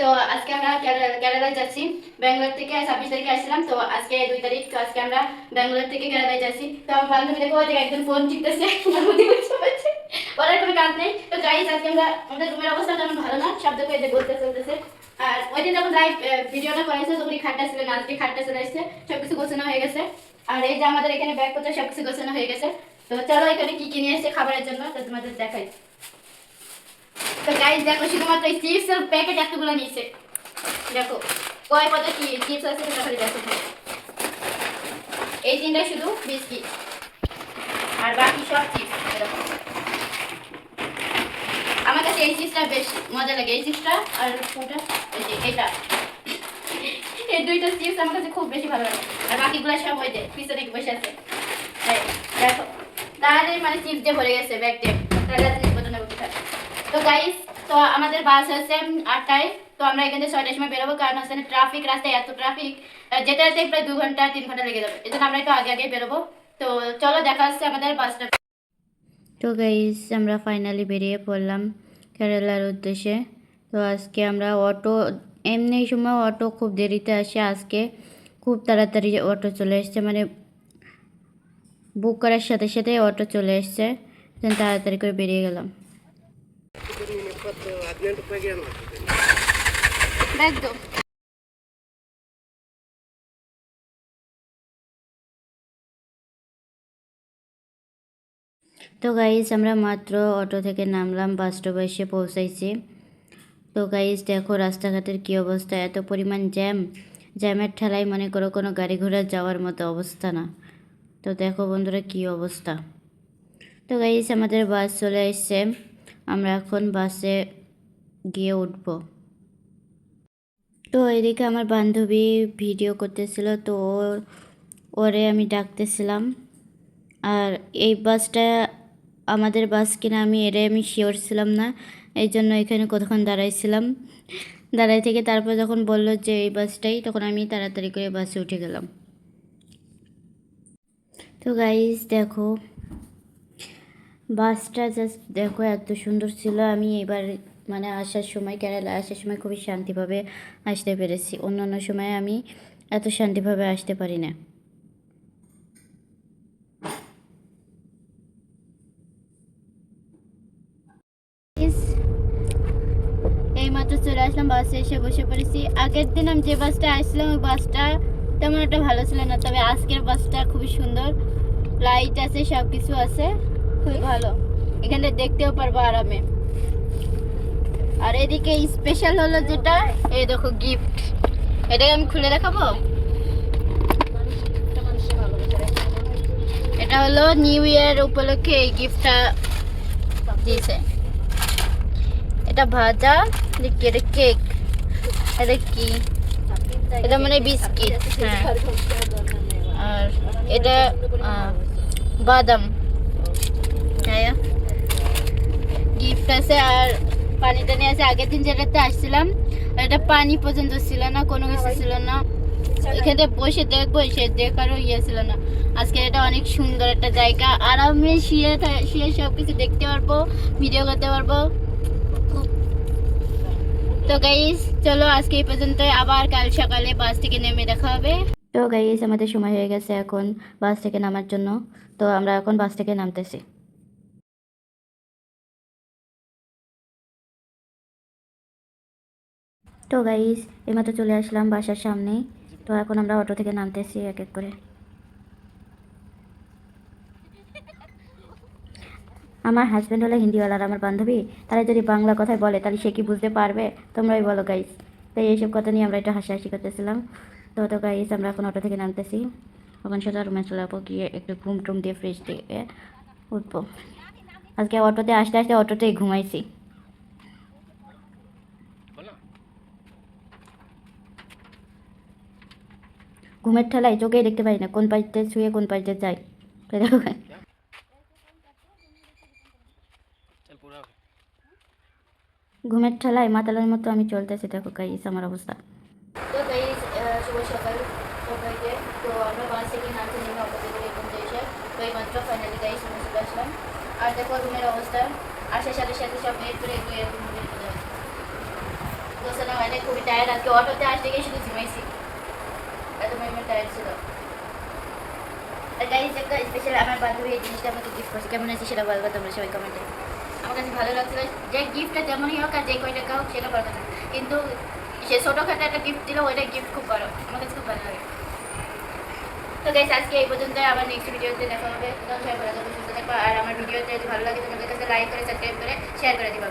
তো আজকে আমরা কেরালা- কেরালায় যাচ্ছি, ব্যাঙ্গালোর থেকে ছাব্বিশ তারিখে আসছিলাম, তো আজকে দুই তারিখ, তো আজকে আমরা ব্যাঙ্গালোর থেকে কেরালায় যাচ্ছি। তো আমার বান্ধবী দেখো একজন ফোন ওর আর কোনো কাজ নেই। তো গাইজ আজকে আমরা আমাদের রুমের অবস্থা তেমন ভালো না, শব্দ করে যে বলতে চলতেছে। আর ওই দিন যখন লাইভ ভিডিওটা করেছে তখনই খাটটা ছিল আজকে খাটটা চলে এসেছে সবকিছু গোছানো হয়ে গেছে। আর এই যে আমাদের এখানে ব্যাগ পত্র, সবকিছু গোছানো হয়ে গেছে। তো চলো এখানে কি কি নিয়ে এসেছে খাবারের জন্য, তো তোমাদের দেখাই। তো দেখো, শুধুমাত্র এই চিপসের প্যাকেট এতগুলো নিয়েছে। দেখো, কয় কত কি চিপস আছে সেটা দেখো। এই তিনটা শুধু বিস্কিট আর বাকি সব চিপস এরকম আমার কাছে এই চিপসটা বেশ মজা লাগে। এই চিপসটা আর কোনটা? এটা। এই দুইটা চিপস আমার কাছে খুব বেশি ভালো লাগে। আর বাকিগুলো সব ওই যে, পিছনে বসে আছে। দেখো। তাহলে মানে চিপস দিয়ে ভরে গেছে ব্যাগটে তাহলে তো গাইস তো আমাদের বাস হচ্ছে আটটায়। তো আমরা এখান ছয়টার সময় বেরোবো, কারণ হচ্ছে ট্রাফিক রাস্তায় এত ট্রাফিক যেতে যেতে প্রায় দু ঘণ্টা, তিন ঘণ্টা লেগে যাবে। এই জন্য আমরা একটু আগে আগে বেরোবো। তো চলো, দেখা হচ্ছে আমাদের বাসটা তো গাইস আমরা ফাইনালি বেরিয়ে পড়লাম কেরালার উদ্দেশ্যে। তো আজকে আমরা অটো এমনি সময় অটো খুব দেরিতে আসে। আজকে খুব তাড়াতাড়ি অটো চলে এসছে মানে বুক করার সাথে সাথে অটো চলে এসছে। তাড়াতাড়ি করে বেরিয়ে গেলাম। তো গাইস আমরা মাত্র অটো থেকে নামলাম বাস স্টপে এসে পৌঁছাইছি। তো গাইস দেখো রাস্তাঘাটের কি অবস্থা, এত পরিমাণ জ্যাম জ্যামের ঠেলায় মনে করো কোনো গাড়ি ঘোড়া যাওয়ার মতো অবস্থা না। তো দেখো বন্ধুরা কি অবস্থা। তো গাইস আমাদের বাস চলে এসছে। আমরা এখন বাসে গিয়ে উঠবো। তো এদিকে আমার বান্ধবী ভিডিও করতেছিল, তো ওর আমি ডাকতেছিলাম। আর এই বাসটা আমাদের বাস কিনা আমি এটাই আমি শিওর ছিলাম না, এই জন্য এখানে কতক্ষণ দাঁড়াইছিলাম। দাঁড়াই থেকে তারপর যখন বলল যে এই বাসটাই, তখন আমি তাড়াতাড়ি করে বাসে উঠে গেলাম। তো গাইস দেখো বাসটা জাস্ট দেখো, এত সুন্দর ছিল। আমি এবার মানে আসার সময়, কেরালা আসার সময় খুবই শান্তিভাবে আসতে পেরেছি। অন্যান্য সময় আমি এত শান্তিভাবে আসতে পারি না। এই মাত্র চলে আসলাম বাসে এসে বসে পড়েছি। আগের দিন আমি যে বাসটা আসলাম ওই বাসটা তেমন একটা ভালো ছিল না। তবে আজকের বাসটা খুবই সুন্দর। লাইট আছে সব কিছু আছে। খুবই ভালো। এখানে দেখতেও পারব আরামে। আর এদিকে স্পেশাল হলো যেটা, এই দেখো গিফট এটাকে আমি খুলে দেখাবো? এটা হলো নিউ ইয়ার উপলক্ষে এই গিফটটা দিয়েছে। এটা ভাজা এটা কেক এটা কি? এটা মানে বিস্কিট হ্যাঁ। আর এটা বাদাম। হ্যাঁ গিফট আছে আর পানি টানি আছে আগের দিন যেটাতে আসছিলাম, এটা পানি পর্যন্ত ছিল না, কোনো কিছু ছিল না। এখানে বসে দেখব সে দেখারও ইয়ে ছিল না। আজকে এটা অনেক সুন্দর একটা জায়গা। আরামে শুয়ে শুয়ে সব কিছু দেখতে পারব ভিডিও করতে পারব। তো গাইস চলো আজকে এই পর্যন্ত আবার কাল সকালে বাস থেকে নেমে দেখা হবে। তো গাইস আমাদের সময় হয়ে গেছে এখন বাস থেকে নামার জন্য। তো আমরা এখন বাস থেকে নামতেছি। তো গাইস এইমাত্র চলে আসলাম বাসার সামনে। তো এখন আমরা অটো থেকে নামতেছি এক এক করে। আমার হাজব্যান্ড হলো হিন্দিওয়ালার, আমার বান্ধবী। তারা যদি বাংলা কথায় বলে, তাহলে সে কি বুঝতে পারবে? তোমরাই বলো গাইস তো এইসব কথা নিয়ে আমরা একটু হাসাহাসি করতেছিলাম। তো তো গাইস আমরা এখন অটো থেকে নামতেছি। ওখানে সোজা রুমে চলে যাব গিয়ে একটু ঘুম টুম দিয়ে ফ্রেশ দিয়ে উঠবো। আজকে অটোতে, আসতে আসতে অটোতেই ঘুমাইছি। ঘুমের ঠেলায় চোখেই দেখতে পাই না, কোন পাশে শুয়ে কোন পাশে যাই। ঘুমের ঠেলায় মাতালের মতো আমি চলতেছি, দেখো গাইস আমার অবস্থা। তো মাত্র ফাইনালি আর দেখো রুমের অবস্থা। আসার সাথে সাথে সব বের করে খুবই টায়ার্ড আজকে অটোতে আসতে গিয়ে শুধু ঝিমাইছি গাইজ একটা আমার বান্ধবী গিফট করছে কেমন ভালো গিফট দিল ওইটা গিফট খুব বড় আমার খুব ভালো লাগে তো আজকে এই পর্যন্ত আবার নেক্সট ভিডিওতে দেখা হবে ভালো থাকবে আর আমার ভিডিওতে ভালো লাগে তোমাদের লাইক করে সাবস্ক্রাইব করে শেয়ার করে দিবা